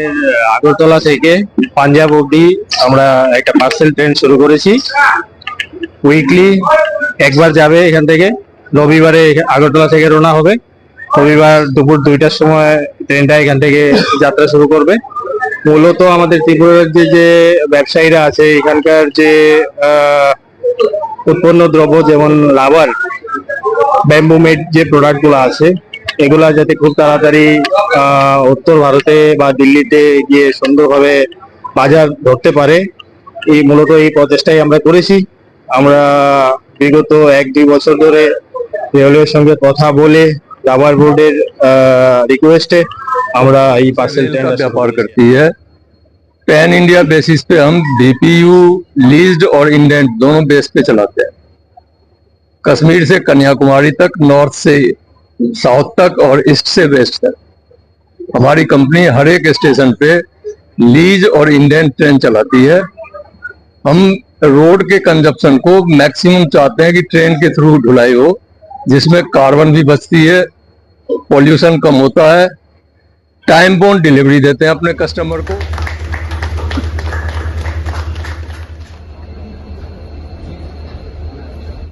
আমাদের আগরতলা থেকে পাঞ্জাব অব্দি আমরা একটা পার্সেল ট্রেন শুরু করেছি উইকলি একবার যাবে এখান থেকে রবিবারে আগরতলা থেকে রোনা হবে রবিবার দুপুর দুইটার সময় ট্রেনটা এখান থেকে যাত্রা শুরু করবে মূলত আমাদের ত্রিপুরার যে যে ব্যবসায়ীরা আছে এখানকার যে উৎপন্ন দ্রব্য যেমন লাবার ব্যাম্বু মেড যে প্রোডাক্টগুলো আছে এগুলা যেতে খুব তাড়াতাড়ি উত্তর ভারতে বা দিল্লিতে যে সুন্দরভাবে বাজার ধরতে পারে এই মোড়টেই প্রচেষ্টা আমরা করেছি আমরা বিগত এক দুই বছর ধরে ভ্যালুর সঙ্গে কথা বলে লাভার বোর্ডের রিকোয়েস্টে আমরা এই পার্সেল টেন্ডার প্র কার্টিয়ে pan India basis پہ ہم DPU leased और इनडेंट दोनों बेस पे चलाते हैं कश्मीर से कन्याकुमारी तक नॉर्थ से साउथ तक और ईस्ट से वेस्ट तक हमारी कंपनी हर एक स्टेशन पे लीज और इंडियन ट्रेन चलाती है हम रोड के कंजप्शन को मैक्सिमम चाहते हैं कि ट्रेन के थ्रू ढुलाई हो जिसमें कार्बन भी बचती है पॉल्यूशन कम होता है टाइम बोन डिलीवरी देते हैं अपने कस्टमर को